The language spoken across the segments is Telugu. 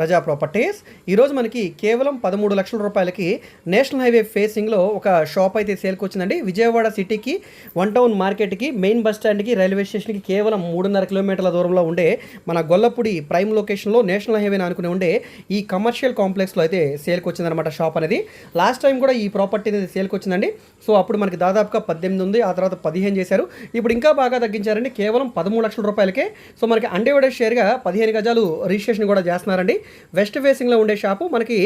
Raza properties ఈరోజు మనకి కేవలం పదమూడు లక్షల రూపాయలకి నేషనల్ హైవే ఫేసింగ్లో ఒక షాప్ అయితే సేల్కి వచ్చిందండి విజయవాడ సిటీకి వన్ టౌన్ మార్కెట్కి మెయిన్ బస్ స్టాండ్కి రైల్వే స్టేషన్కి కేవలం మూడున్నర కిలోమీటర్ల దూరంలో ఉండే మన గొల్లపూడి ప్రైమ్ లొకేషన్లో నేషనల్ హైవేని అనుకుని ఉండే ఈ కమర్షియల్ కాంప్లెక్స్లో అయితే సేల్కి వచ్చిందనమాట షాప్ అనేది. లాస్ట్ టైం కూడా ఈ ప్రాపర్టీ అనేది సేల్కి వచ్చిందండి సో అప్పుడు మనకి దాదాపుగా పద్దెనిమిది ఉంది ఆ తర్వాత పదిహేను చేశారు. ఇప్పుడు ఇంకా బాగా తగ్గించారండి కేవలం పదమూడు లక్షల రూపాయలకే. సో మనకి అన్డివైడెడ్ షేర్గా పదిహేను గజాలు రిజిస్ట్రేషన్ కూడా చేస్తున్నారండి. వెస్ట్ ఫేసింగ్లో ఉండే షాపు మనకి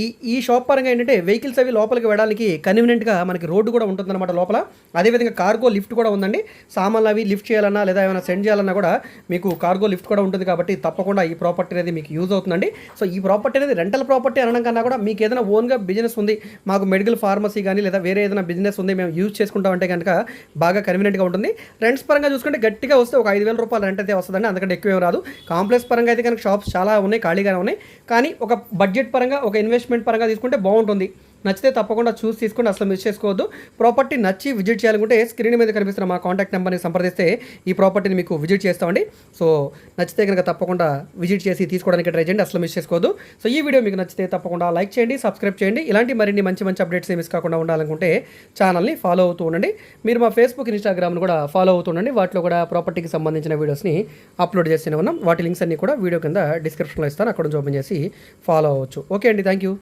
ఈ ఈ షాప్ పరంగా ఏంటంటే వెహికల్స్ అవి లోపలికి వెళ్ళడానికి కన్వీనియంట్గా మనకి రోడ్డు కూడా ఉంటుందన్నమాట లోపల. అదేవిధంగా కార్గో లిఫ్ట్ కూడా ఉందండి. సామాన్లు అవి లిఫ్ట్ చేయాలన్నా లేదా ఏమైనా సెండ్ చేయాలన్నా కూడా మీకు కార్గో లిఫ్ట్ కూడా ఉంటుంది కాబట్టి తప్పకుండా ఈ ప్రాపర్టీ అనేది మీకు యూజ్ అవుతుందండి. సో ఈ ప్రాపర్టీ అనేది రెంటల్ ప్రాపర్టీ అనడం కన్నా కూడా మీకు ఏదైనా ఓన్గా బిజినెస్ ఉంది మాకు మెడికల్ ఫార్మసీ కానీ లేదా వేరే ఏదైనా బిజినెస్ ఉంది మేము యూజ్ చేసుకుంటామంటే కనుక బాగా కన్వీనియంట్గా ఉంటుంది. రెంట్స్ పరంగా చూసుకుంటే గట్టిగా వస్తే ఒక ఐదు వేల రూపాయలు రెంట్ అయితే వస్తుందండి. అందుకంటే ఎక్కువ ఏం రాదు. కాంప్లెక్స్ పరంగా అయితే కనుక షాప్స్ చాలా ఉన్నాయి. ఖాళీగా ఉన్నాయి కానీ ఒక బడ్జెట్ పరంగా ఒక ఇన్వెస్ట్మెంట్ పరంగా తీసుకుంటే బాగుంటుంది. నచ్చితే తప్పకుండా చూసి తీసుకుని అసలు మిస్ చేసుకోవద్దు. ప్రాపర్టీ నచ్చి విజిట్ చేయాలనుకుంటే స్క్రీన్ మీద కనిపిస్తున్న మా కాంటాక్ట్ నెంబర్ని సంప్రదిస్తే ఈ ప్రాపర్టీని మీకు విజిట్ చేస్తామండి. సో నచ్చితే కనుక తప్పకుండా విజిట్ చేసి తీసుకోవడానికి ట్రై చేయండి. అసలు మిస్ చేసుకోవద్దు. సో ఈ వీడియో మీకు నచ్చితే తప్పకుండా లైక్ చేయండి సబ్స్క్రైబ్ చేయండి. ఇలాంటి మరిన్ని మంచి మంచి అప్డేట్స్ మిస్ కాకుండా ఉండాలనుకుంటే ఛానల్ని ఫాలో అవుతూ ఉండండి. మీరు మా ఫేస్బుక్ ఇన్స్టాగ్రామ్ను కూడా ఫాలో అవుతూ ఉండండి. వాటిలో కూడా ప్రాపర్టీకి సంబంధించిన వీడియోస్ని అప్లోడ్ చేస్తూనే ఉన్నాం. వాటి లింక్స్ అన్ని కూడా వీడియో కింద డిస్క్రిప్షన్లో ఇస్తాను. అక్కడ నుంచి ఓపెన్ చేసి ఫాలో అవ్వచ్చు. ఓకే అండి. Thank you